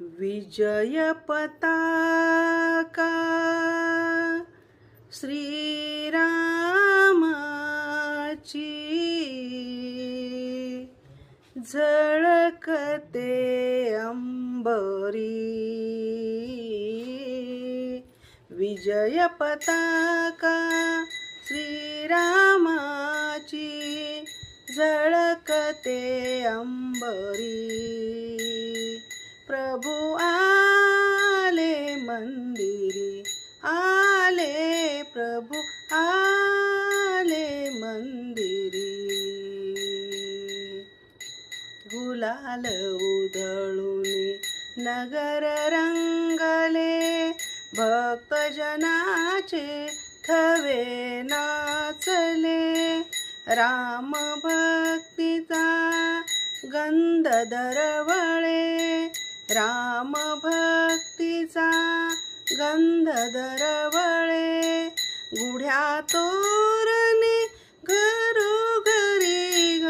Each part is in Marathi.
विजय पताका श्रीरामाची झळकते अंबरी। विजय पताका श्रीरामाची झळकते अंबरी। प्रभु आले मंदिरी आले प्रभू आले मंदिरी. गुलाल उधळून नगर रंगले भक्तजनाचे थवे नाचले. राम भक्तीचा गंध दरवळे राम भक्तीचा गंध दरवळे गुढ्या तोरणे घरोघरी ग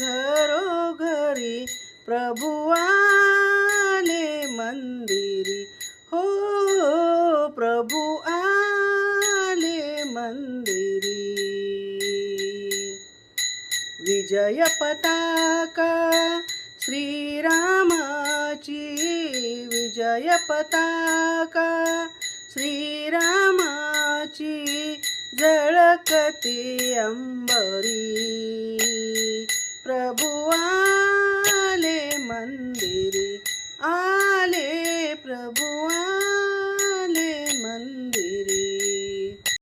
घरोघरी प्रभू आले मंदिरी. हो प्रभु आले मंदिरी. विजय पताका जय पताका श्रीरामाची जळकती अंबरी. प्रभु आले मंदिरी आले प्रभु